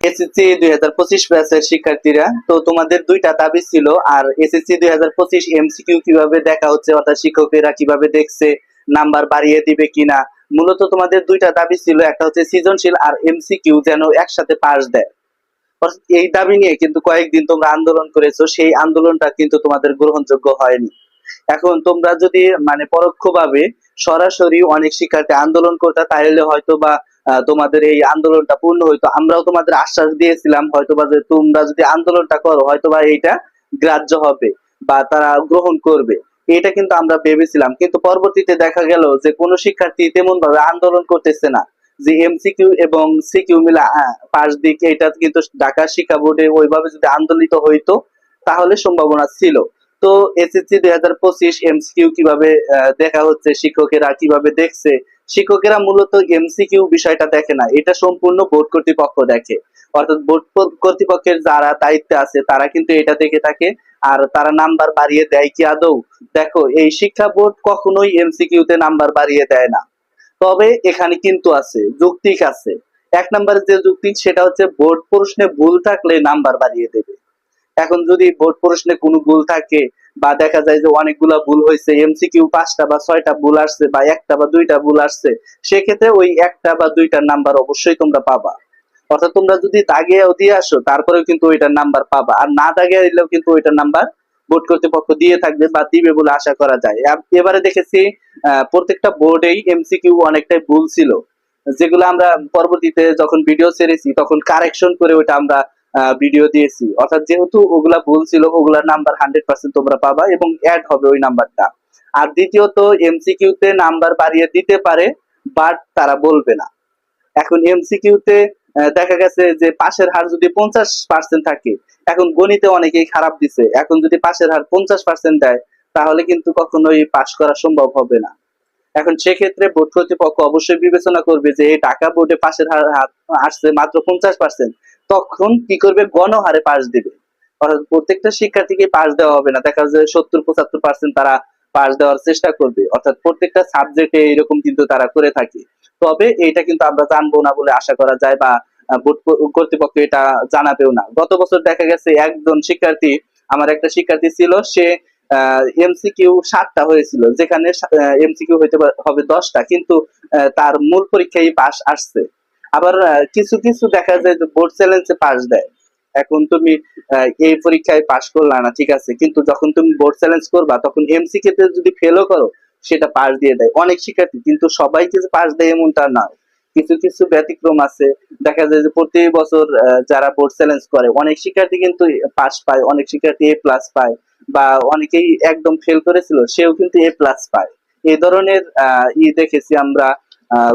SSC দুই হাজার পঁচিশ ব্যাচের শিক্ষার্থীরা, তো তোমাদের দুইটা দাবি ছিল, আর এসএসসি দুই হাজার পঁচিশ এমসিকিউ কীভাবে দেখা হচ্ছে, অর্থাৎ শিক্ষকেরা কীভাবে দেখছে, নাম্বার বাড়িয়ে দিবে কিনা, মূলত তোমাদের দুইটা দাবি ছিল, একটা হচ্ছে সৃজনশীল আর এমসিকিউ যেন একসাথে পাস দেয়। এই দাবি নিয়ে কিন্তু কয়েকদিন তোমরা আন্দোলন করেছ, সেই আন্দোলনটা কিন্তু তোমাদের গ্রহণযোগ্য হয়নি। এখন তোমরা যদি মানে পরোক্ষভাবে সরাসরি অনেক শিক্ষার্থী আন্দোলন করতে তাহলে হয়তো বা তোমাদের এই আন্দোলনটা পূর্ণ হইতো। আমরাও তোমাদের আশ্বাস দিয়েছিলাম হয়তো বা যে তোমরা যদি আন্দোলনটা করো হয়তো বা এইটা গ্রাহ্য হবে বা তারা গ্রহণ করবে। এটা কিন্তু আমরা ভেবেছিলাম। কিন্তু পরবর্তীতে দেখা গেল যে কোনো শিক্ষার্থী তেমন ভাবে আন্দোলন করতেছে না। যে এমসিকিউ এবং সিকিউ মিলা পাশ দিক, এটা কিন্তু ঢাকা শিক্ষা বোর্ডে ওইভাবে যদি আন্দোলিত হইতো, তাহলে সম্ভাবনা ছিল। তো এসএসসি দুই হাজার পঁচিশ এমসিকিউ কীভাবে দেখা হচ্ছে, শিক্ষকেরা কীভাবে দেখছে? শিক্ষকেরা মূলত এমসিকিউ বিষয়টা দেখে না, এটা সম্পূর্ণ বোর্ড কর্তৃপক্ষ দেখে। অর্থাৎ বোর্ড কর্তৃপক্ষের যারা দায়িত্বে আছে, তারা কিন্তু এটা দেখে থাকে, আর তারা নাম্বার বাড়িয়ে দেয় কি আদৌ? দেখো, এই শিক্ষা বোর্ড কখনোই এমসিকিউ তে নাম্বার বাড়িয়ে দেয় না। তবে এখানে কিন্তু আছে, যৌক্তিক আছে। এক নম্বরের যে যুক্তি সেটা হচ্ছে বোর্ড প্রশ্নে ভুল থাকলে নাম্বার বাড়িয়ে দেবে। এখন যদি বোর্ড প্রশ্নে কোনো ভুল থাকে বা দেখা যায় যে অনেকগুলা ভুল হয়েছে এমসিকিউ পাঁচটা বা ছয়টা ভুল আসছে বা একটা বা দুইটা ভুল আসছে, সেক্ষেত্রে ওই একটা বা দুইটার নাম্বার অবশ্যই তোমরা পাবা। অর্থাৎ তোমরা যদি দাগিয়েও দিয়ে আসো, তারপরেও কিন্তু ওইটার নাম্বার পাবা। আর না দাগিয়ে দিলেও কিন্তু ওইটার নাম্বার বোর্ড কর্তৃপক্ষ দিয়ে থাকবে বা দিবে বলে আশা করা যায়। এবারে দেখেছি প্রত্যেকটা বোর্ডেই এমসিকিউ অনেকটাই ভুল ছিল। যেগুলো আমরা পরবর্তীতে যখন ভিডিও ছেড়েছি, তখন কারেকশন করে ওইটা আমরা ভিডিও দিয়েছি। অর্থাৎ যেহেতু ওগুলা ভুল ছিল, ওগুলার নাম্বার হান্ড্রেড পার্সেন্ট তোমরা পাবা এবং অ্যাড হবে ওই নাম্বারটা আর দ্বিতীয়ত এমসিকিউ তে নাম্বার বাড়িয়ে দিতে পারে বাট তারা বলবে না। এখন এমসিকিউ তে দেখা গেছে যে পাশের হার যদি পঞ্চাশ পার্সেন্ট থাকে, এখন গণিতে অনেকেই খারাপ দিছে। এখন যদি পাশের হার পঞ্চাশ পার্সেন্ট দেয়, তাহলে কিন্তু কখনোই পাশ করা সম্ভব হবে না। এখন সেক্ষেত্রে বোর্ড কর্তৃপক্ষ অবশ্যই বিবেচনা করবে যে, এই টাকা বোর্ডে পাশের হার আসছে মাত্র পঞ্চাশ পার্সেন্ট তখন কি করবে? গণহারে পাশ দিবে। অর্থাৎ প্রত্যেকটা শিক্ষার্থীকে পাশ দেওয়া হবে না। দেখা যায় সত্তর, পঁচাত্তর পার্সেন্ট তারা পাশ দেওয়ার চেষ্টা করবে। অর্থাৎ প্রত্যেকটা সাবজেক্টে এরকম কিন্তু তারা করে থাকে। তবে এইটা কিন্তু আমরা জানব না বলে আশা করা যায় বা কর্তৃপক্ষ এটা জানাবেও না। গত বছর দেখা গেছে একজন শিক্ষার্থী, আমার একটা শিক্ষার্থী ছিল, সে এমসিকিউ সাতটা হয়েছিল। যেখানে এমসিকিউ হইতে হবে দশটা। কিন্তু তার মূল পরীক্ষায় পাস আসছে। আবার কিছু কিছু দেখা যায় যে বোর্ড চ্যালেঞ্জে পাশ দেয়। এখন তুমি এই পরীক্ষায় পাস করলা না, ঠিক আছে। কিন্তু যখন তুমি বোর্ড চ্যালেঞ্জ করবা, তখন এমসিকিউ তে যদি ফেলও করো, সেটা পাশ দিয়ে দেয়। অনেক শিক্ষার্থী, কিন্তু সবাইকে যে পাশ দেয় এমনটা না কিছু কিছু ব্যতিক্রম আছে। দেখা যায় যে প্রতি বছর যারা বোর্ড চ্যালেঞ্জ করে, অনেক শিক্ষার্থী কিন্তু পাস পায়, অনেক শিক্ষার্থী এ প্লাস পায়, বা অনেকেই একদম ফেল করেছিল, সেও কিন্তু এ প্লাস পায়। এই ধরনের ই দেখেছি আমরা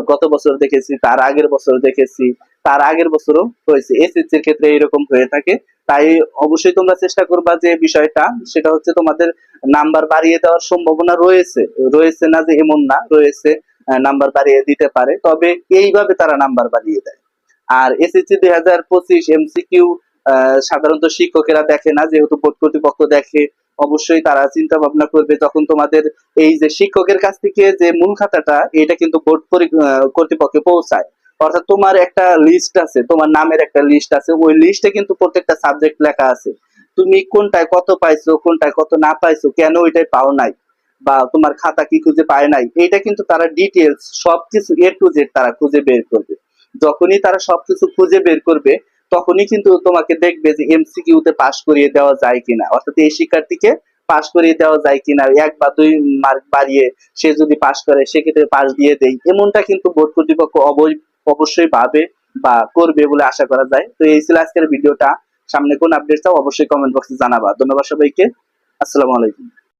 গত বছর দেখেছি, তার আগের বছর দেখেছি, তার আগের বছরও হয়েছে। এসএসসির ক্ষেত্রে এরকম হয়ে থাকে। তাই অবশ্যই তোমরা চেষ্টা করবা যে বিষয়টা, সেটা হচ্ছে তোমাদের নাম্বার বাড়িয়ে দেওয়ার সম্ভাবনা রয়েছে। রয়েছে না যে এমন না, রয়েছে নাম্বার বাড়িয়ে দিতে পারে। তবে এইভাবে তারা নাম্বার বাড়িয়ে দেয়। আর এসএসসি দুই হাজার পঁচিশ এমসিকিউ সাধারণত শিক্ষকেরা দেখে না, যেহেতু বোর্ড কর্তৃপক্ষ দেখে অবশ্যই তারা চিন্তা ভাবনা করবে তখন তোমাদের এই যে শিক্ষকের কাছ থেকে যে মূল খাতাটা, এটা কিন্তু বোর্ড কর্তৃপক্ষে পৌঁছায়। অর্থাৎ তোমার একটা লিস্ট আছে, তোমার নামের একটা লিস্ট আছে, ওই লিস্টে কিন্তু প্রত্যেকটা সাবজেক্ট লেখা আছে। তুমি কোনটায় কত পাইছো, কোনটায় কত না পাইছো, কেন ওইটাই পাও নাই? বা তোমার খাতা কি খুঁজে পায় নাই? এটা কিন্তু তারা ডিটেলস সবকিছু এ টু জেড তারা খুঁজে বের করবে। যখনই তারা সবকিছু খুঁজে বের করবে তখনই কিন্তু তোমাকে দেখবে যে এমসিকিউ তে পাশ করিয়ে দেওয়া যায় কিনা। অর্থাৎ এই শিক্ষার্থীকে পাশ করিয়ে দেওয়া যায় কিনা, এক বা দুই মার্ক বাড়িয়ে সে যদি পাশ করে, সেক্ষেত্রে পাশ দিয়ে দেয় এমনটা কিন্তু বোর্ড কর্তৃপক্ষ অবৈ- অবশ্যই ভাবে বা করবে বলে আশা করা যায়। তো এই ছিল আজকের ভিডিওটা। সামনে কোন আপডেট চাও অবশ্যই কমেন্ট বক্সে জানাবা। ধন্যবাদ সবাইকে। আসসালামু আলাইকুম।